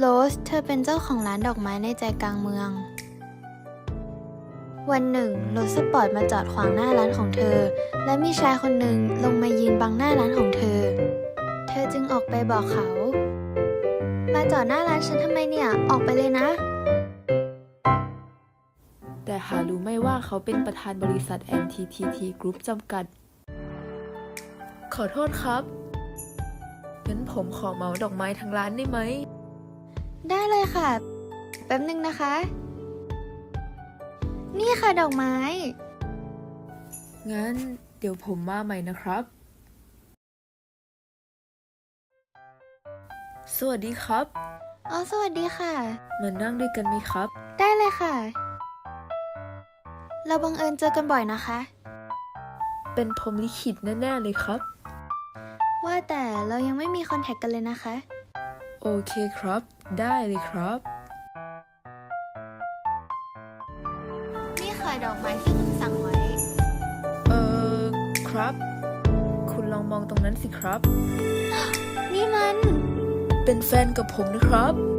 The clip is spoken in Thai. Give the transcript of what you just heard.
โรสเธอเป็นเจ้าของร้านดอกไม้ในใจกลางเมือง วันหนึ่งรถสปอร์ตมาจอดขวางหน้าร้านของเธอ และมีชายคนหนึ่งลงมายืนบังหน้าร้านของเธอ เธอจึงออกไปบอกเขา มาจอดหน้าร้านฉันทำไมเนี่ย ออกไปเลยนะ แต่หารู้ไม่ว่าเขาเป็นประธานบริษัท NTTT Group จำกัด ขอโทษครับงั้นผมขอเหมาดอกไม้ทั้งร้านได้ไหม ได้เลยค่ะ แป๊บนึงนะคะ นี่ค่ะดอกไม้ งั้นเดี๋ยวผมมาใหม่นะครับ สวัสดีครับ อ๋อ สวัสดีค่ะ มานั่งด้วยกันไหมครับ ได้เลยค่ะ เราบังเอิญเจอกันบ่อยนะคะ เป็นพรหมลิขิตแน่ๆเลยครับ ว่าแต่เรายังไม่มีคอนแทคกันเลยนะคะ โอเคครับ ได้เลยครับ นี่ค่ะดอกไม้ที่คุณสั่งไว้ เออครับ คุณลองมองตรงนั้นสิครับ นี่มัน เป็นแฟนกับผมนะครับเป็นค่ะ